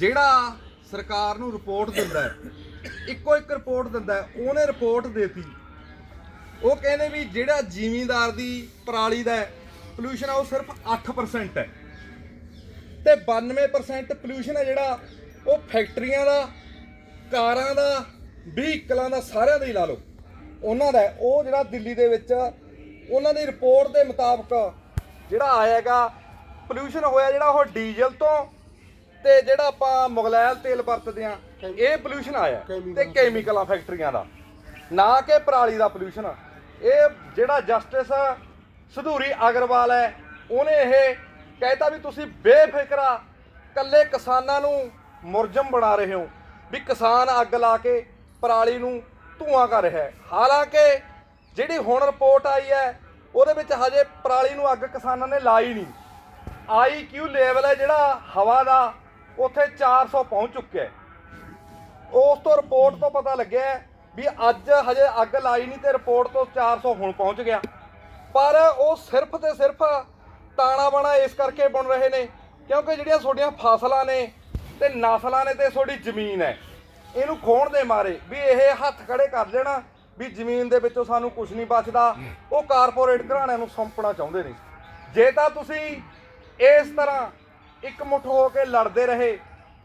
ਜਿਹੜਾ ਸਰਕਾਰ ਨੂੰ ਰਿਪੋਰਟ ਦਿੰਦਾ ਹੈ ਇੱਕੋ ਇੱਕ ਰਿਪੋਰਟ ਦਿੰਦਾ ਹੈ, ਉਹਨੇ ਰਿਪੋਰਟ ਦੇਤੀ। ਉਹ ਕਹਿੰਦੇ ਵੀ ਜਿਹੜਾ ਜ਼ਿਮੀਂਦਾਰ ਦੀ ਪਰਾਲੀ ਦਾ ਪੋਲੂਸ਼ਨ ਆ ਉਹ ਸਿਰਫ 8% ਹੈ। ਤੇ 92% ਪੋਲੂਸ਼ਨ ਹੈ ਜਿਹੜਾ ਉਹ ਫੈਕਟਰੀਆਂ ਦਾ ਕਾਰਾਂ ਦਾ ਵਹੀਕਲਾਂ ਦਾ ਸਾਰਿਆਂ ਦਾ ਹੀ ਲਾ ਲਓ। ਉਹਨਾਂ ਦਾ ਉਹ ਜਿਹੜਾ ਦਿੱਲੀ ਦੇ ਵਿੱਚ ਉਹਨਾਂ ਦੀ ਰਿਪੋਰਟ ਦੇ ਮੁਤਾਬਕ ਜਿਹੜਾ ਆਏਗਾ ਪੋਲੂਸ਼ਨ ਹੋਇਆ ਜਿਹੜਾ ਉਹ ਡੀਜ਼ਲ ਤੋਂ ਤੇ ਜਿਹੜਾ ਆਪਾਂ ਮੁਗਲੈਲ ਤੇਲ ਵਰਤਦੇ ਆ ਇਹ ਪੋਲੂਸ਼ਨ ਆਇਆ ਤੇ ਕੈਮੀਕਲਾਂ ਫੈਕਟਰੀਆਂ ਦਾ। ਨਾ ਕਿ ਪਰਾਲੀ ਦਾ ਪੋਲੂਸ਼ਨ ਇਹ ਜਿਹੜਾ ਜਸਟਿਸ ਸਧੂਰੀ ਅਗਰਵਾਲ ਹੈ ਉਹਨੇ ਇਹ ਕਹਿਤਾ ਵੀ ਤੁਸੀਂ ਬੇਫਿਕਰਾ ਕੱਲੇ ਕਿਸਾਨਾਂ ਨੂੰ ਮੁਰਜਮ ਬਣਾ ਰਹੇ ਹੋ ਵੀ ਕਿਸਾਨ ਅੱਗ ਲਾ ਕੇ ਪਰਾਲੀ ਨੂੰ ਧੂਆਂ ਕਰ ਰਿਹਾ ਹੈ। ਹਾਲਾਂਕਿ ਜਿਹੜੀ ਹੁਣ ਰਿਪੋਰਟ ਆਈ ਹੈ ਉਹਦੇ ਵਿੱਚ ਹਜੇ ਪਰਾਲੀ ਨੂੰ ਅੱਗ ਕਿਸਾਨਾਂ ਨੇ ਲਾਈ ਨਹੀਂ। ਆਈਕਿਊ ਲੈਵਲ ਹੈ ਜਿਹੜਾ ਹਵਾ ਦਾ ਉੱਥੇ 400 ਪਹੁੰਚ ਚੁੱਕਿਆ ਹੈ। ਉਸ ਤੋਂ ਰਿਪੋਰਟ ਤੋਂ ਪਤਾ ਲੱਗਿਆ ਵੀ ਅੱਜ ਹਜੇ ਅੱਗ ਲਾਈ ਨਹੀਂ ਤੇ ਰਿਪੋਰਟ ਤੋਂ 400 ਹੁਣ ਪਹੁੰਚ ਗਿਆ। ਪਰ ਉਹ ਸਿਰਫ ਤੇ ਸਿਰਫ ਤਾਣਾ ਬਾਣਾ ਇਸ ਕਰਕੇ ਬਣ ਰਹੇ ਨੇ ਕਿਉਂਕਿ ਜਿਹੜੀਆਂ ਤੁਹਾਡੀਆਂ ਫਸਲਾਂ ਨੇ ਤੇ ਨਸਲਾਂ ਨੇ ਤੇ ਤੁਹਾਡੀ ਜ਼ਮੀਨ ਹੈ। ਇਹਨੂੰ ਖੋਣ ਦੇ ਮਾਰੇ ਵੀ ਇਹ ਹੱਥ ਖੜੇ ਕਰ ਲੈਣਾ ਵੀ ਜ਼ਮੀਨ ਦੇ ਵਿੱਚੋਂ ਸਾਨੂੰ ਕੁਝ ਨਹੀਂ ਬਚਦਾ। ਉਹ ਕਾਰਪੋਰੇਟ ਘਰਾਣਿਆਂ ਨੂੰ ਸੌਂਪਣਾ ਚਾਹੁੰਦੇ ਨੇ। ਜੇ ਤਾਂ ਤੁਸੀਂ ਇਸ ਤਰ੍ਹਾਂ ਇੱਕ ਮੁੱਠ ਹੋ ਕੇ ਲੜਦੇ ਰਹੇ,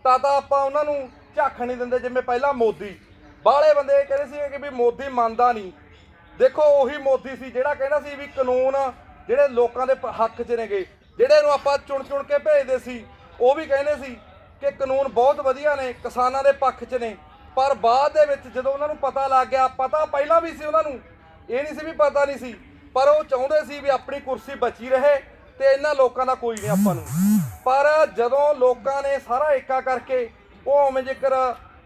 ਤਾਂ ਤਾਂ ਆਪਾਂ ਉਹਨਾਂ ਨੂੰ ਝੱਖ ਨਹੀਂ ਦਿੰਦੇ ਜਿਵੇਂ ਪਹਿਲਾਂ ਮੋਦੀ। ਬਾਹਲੇ ਬੰਦੇ ਇਹ ਕਹਿੰਦੇ ਸੀ ਕਿ ਵੀ ਮੋਦੀ ਮੰਨਦਾ ਨਹੀਂ। ਦੇਖੋ, ਉਹੀ ਮੋਦੀ ਸੀ ਜਿਹੜਾ ਕਹਿੰਦਾ ਸੀ ਵੀ ਕਾਨੂੰਨ ਜਿਹੜੇ ਲੋਕਾਂ ਦੇ ਹੱਕ 'ਚ ਨੇਗੇ, ਜਿਹੜੇ ਨੂੰ ਆਪਾਂ ਚੁਣ ਚੁਣ ਕੇ ਭੇਜਦੇ ਸੀ, ਉਹ ਵੀ ਕਹਿੰਦੇ ਸੀ ਕਿ ਕਾਨੂੰਨ ਬਹੁਤ ਵਧੀਆ ਨੇ, ਕਿਸਾਨਾਂ ਦੇ ਪੱਖ 'ਚ ਨੇ। ਪਰ ਬਾਅਦ ਦੇ ਵਿੱਚ ਜਦੋਂ ਉਹਨਾਂ ਨੂੰ ਪਤਾ ਲੱਗ ਗਿਆ, ਪਤਾ ਪਹਿਲਾਂ ਵੀ ਸੀ ਉਹਨਾਂ ਨੂੰ, ਇਹ ਨਹੀਂ ਸੀ ਵੀ ਪਤਾ ਨਹੀਂ ਸੀ। ਪਰ ਉਹ ਚਾਹੁੰਦੇ ਸੀ ਵੀ ਆਪਣੀ ਕੁਰਸੀ ਬਚੀ ਰਹੇ ਤੇ ਇਹਨਾਂ ਲੋਕਾਂ ਦਾ ਕੋਈ ਨਹੀਂ ਆਪਾਂ ਨੂੰ। ਪਰ ਜਦੋਂ ਲੋਕਾਂ ਨੇ ਸਾਰਾ ਏਕਾ ਕਰਕੇ ਉਹ ਉਵੇਂ ਜੇਕਰ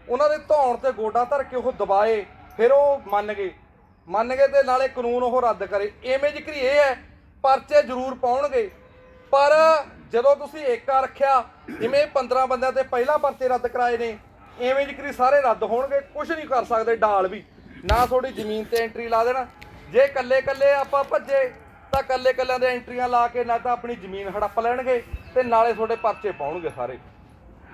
ਉਹਨਾਂ ਦੇ ਧੌਣ ਤੇ ਗੋਡਾ ਧਰ ਕੇ ਉਹ ਦਬਾਏ, ਫਿਰ ਉਹ ਮੰਨ ਗਏ। ਮੰਨ ਗਏ ਤੇ ਨਾਲੇ ਕਾਨੂੰਨ ਉਹ ਰੱਦ ਕਰੇ। ਇਵੇਂ ਜ਼ਿਕਰੀ ਇਹ ਹੈ, ਪਰਚੇ ਜ਼ਰੂਰ ਪਾਉਣਗੇ। ਪਰ ਜਦੋਂ ਤੁਸੀਂ ਏਕਾ ਰੱਖਿਆ, ਜਿਵੇਂ 15 ਬੰਦਿਆਂ ਤੇ ਪਹਿਲਾਂ ਪਰਚੇ ਰੱਦ ਕਰਾਏ ਨੇ ਐਵੇਂ ਜ਼ਿਕਰੀ ਸਾਰੇ ਰੱਦ ਹੋਣਗੇ ਕੁਝ ਨਹੀਂ ਕਰ ਸਕਦੇ ਡਾਲ ਵੀ। ਨਾ ਤੁਹਾਡੀ ਜ਼ਮੀਨ ਤੇ ਐਂਟਰੀ ਲਾ ਦੇਣਾ। ਜੇ ਇਕੱਲੇ ਇਕੱਲੇ ਆਪਾਂ ਭੱਜੇ ਤਾਂ ਕੱਲੇ ਕੱਲਿਆਂ ਦੇ ਐਂਟਰੀਆਂ ਲਾ ਕੇ ਨਾ ਤਾਂ ਆਪਣੀ ਜ਼ਮੀਨ ਹੜੱਪ ਲੈਣਗੇ ਤੇ ਨਾਲੇ ਤੁਹਾਡੇ ਪਰਚੇ ਪਾਉਣਗੇ ਸਾਰੇ।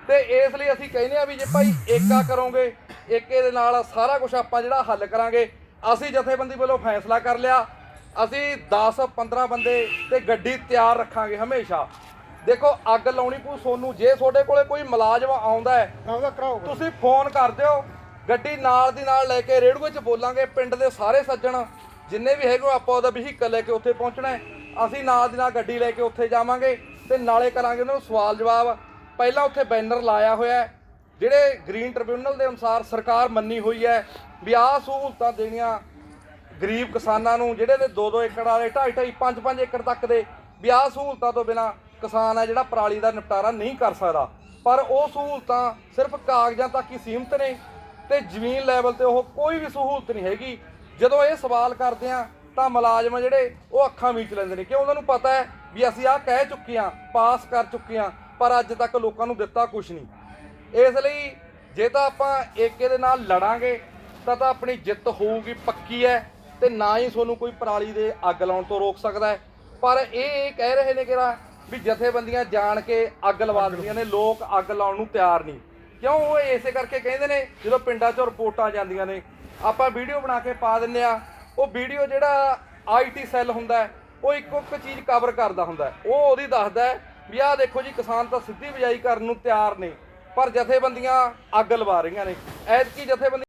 ਤੇ ਇਸ ਲਈ ਅਸੀਂ ਕਹਿੰਦੇ ਆ ਵੀ ਜੇ ਭਾਈ ਏਕਾ ਕਰੋਗੇ ਏਕੇ ਦੇ ਨਾਲ ਸਾਰਾ ਕੁਝ ਆਪਾਂ ਜਿਹੜਾ ਹੱਲ ਕਰਾਂਗੇ ਅਸੀਂ ਜਥੇਬੰਦੀ ਵੱਲੋਂ ਫੈਸਲਾ ਕਰ ਲਿਆ। ਅਸੀਂ 10 15 ਬੰਦੇ ਤੇ ਗੱਡੀ ਤਿਆਰ ਰੱਖਾਂਗੇ ਹਮੇਸ਼ਾ। ਦੇਖੋ ਅੱਗ ਲਾਉਣੀ ਪਊ ਸੋਨੂੰ ਜੇ ਤੁਹਾਡੇ ਕੋਲੇ ਕੋਈ ਮੁਲਾਜ਼ਮ ਆਉਂਦਾ ਹੈ ਤੁਸੀਂ ਫੋਨ ਕਰ ਦਿਓ ਗੱਡੀ ਨਾਲ ਦੀ ਨਾਲ ਲੈ ਕੇ ਰੇੜੂਏ 'ਚ ਬੋਲਾਂਗੇ ਪਿੰਡ ਦੇ ਸਾਰੇ ਸੱਜਣ। ਜਿੰਨੇ ਵੀ ਹੈਗੇ ਆਪਾਂ ਉਹਦਾ ਵਹੀਕਲ ਲੈ ਕੇ ਉੱਥੇ ਪਹੁੰਚਣਾ ਹੈ। ਅਸੀਂ ਨਾਲ ਦੀ ਨਾਲ ਗੱਡੀ ਲੈ ਕੇ ਉੱਥੇ ਜਾਵਾਂਗੇ ਤੇ ਨਾਲੇ ਕਰਾਂਗੇ ਉਹਨਾਂ ਨੂੰ ਸਵਾਲ ਜਵਾਬ। ਪਹਿਲਾਂ ਉੱਥੇ ਬੈਨਰ ਲਾਇਆ ਹੋਇਆ ਹੈ, ਜਿਹੜੇ ਗ੍ਰੀਨ ਟ੍ਰਿਬਿਊਨਲ ਦੇ ਅਨੁਸਾਰ ਸਰਕਾਰ ਮੰਨੀ ਹੋਈ ਹੈ ਵੀ ਆਹ ਸਹੂਲਤਾਂ ਦੇਣੀਆਂ ਗਰੀਬ ਕਿਸਾਨਾਂ ਨੂੰ, ਜਿਹੜੇ ਦੇ 2-2 ਏਕੜ ਵਾਲੇ 2.5 5-5 ਏਕੜ ਤੱਕ ਦੇ, ਵੀ ਆਹ ਸਹੂਲਤਾਂ ਤੋਂ ਬਿਨਾ ਕਿਸਾਨ ਹੈ ਜਿਹੜਾ ਪਰਾਲੀ ਦਾ ਨਿਪਟਾਰਾ ਨਹੀਂ ਕਰ ਸਕਦਾ। ਪਰ ਉਹ ਸਹੂਲਤਾਂ ਸਿਰਫ ਕਾਗਜ਼ਾਂ ਤੱਕ ਹੀ ਸੀਮਤ ਨੇ ਤੇ ਜ਼ਮੀਨ ਲੈਵਲ ਤੇ ਉਹ ਕੋਈ ਵੀ ਸਹੂਲਤ ਨਹੀਂ ਹੈਗੀ। ਜਦੋਂ ਇਹ ਸਵਾਲ ਕਰਦੇ ਆ ਤਾਂ ਮੁਲਾਜ਼ਮ ਜਿਹੜੇ ਉਹ ਅੱਖਾਂ ਮੀਚ ਲੈਂਦੇ ਨੇ। ਕਿਉਂ? ਉਹਨਾਂ ਨੂੰ ਪਤਾ ਹੈ ਵੀ ਅਸੀਂ ਆਹ ਕਹਿ ਚੁੱਕੇ ਆ ਪਾਸ ਕਰ ਚੁੱਕੇ ਆ ਪਰ ਅੱਜ ਤੱਕ ਲੋਕਾਂ ਨੂੰ ਦਿੱਤਾ ਕੁਝ ਨਹੀਂ। ਇਸ ਲਈ ਜੇ ਤਾਂ ਆਪਾਂ ਏਕੇ ਦੇ ਨਾਲ ਲੜਾਂਗੇ ਤਾਂ ਤਾਂ ਆਪਣੀ ਜਿੱਤ ਹੋਊਗੀ ਪੱਕੀ ਹੈ ਤੇ ਨਾ ਹੀ ਤੁਹਾਨੂੰ ਕੋਈ ਪਰਾਲੀ ਦੇ ਅੱਗ ਲਾਉਣ ਤੋਂ ਰੋਕ ਸਕਦਾ ਹੈ। ਪਰ ਇਹ ਇਹ ਕਹਿ ਰਹੇ ਨੇ ਕਿਰਾ ਵੀ ਜਥੇਬੰਦੀਆਂ ਜਾਣ ਕੇ ਅੱਗ ਲਵਾ ਦਿੰਦੀਆਂ ਨੇ ਲੋਕ ਅੱਗ ਲਾਉਣ ਨੂੰ ਤਿਆਰ ਨਹੀਂ। ਕਿਉਂ ਉਹ ਇਸੇ ਕਰਕੇ ਕਹਿੰਦੇ ਨੇ, ਜਦੋਂ ਪਿੰਡਾਂ 'ਚੋਂ ਰਿਪੋਰਟਾਂ ਜਾਂਦੀਆਂ ਨੇ, ਆਪਾਂ ਵੀਡੀਓ ਬਣਾ ਕੇ ਪਾ ਦਿੰਨੇ ਆ। ਉਹ ਵੀਡੀਓ ਜਿਹੜਾ ਆਈਟੀ ਸੈੱਲ ਹੁੰਦਾ ਉਹ ਇੱਕੋ ਇੱਕ ਚੀਜ਼ ਕਵਰ ਕਰਦਾ ਹੁੰਦਾ ਉਹ ਉਹਦੀ ਦੱਸਦਾ ਵੀ ਆਹ ਦੇਖੋ ਜੀ, ਕਿਸਾਨ ਤਾਂ ਸਿੱਧੀ ਬਿਜਾਈ ਕਰਨ ਨੂੰ ਤਿਆਰ ਨੇ, ਪਰ ਜਥੇਬੰਦੀਆਂ ਅੱਗ ਲਵਾ ਰਹੀਆਂ ਨੇ। ਐਤਕੀ ਜਥੇਬੰਦੀ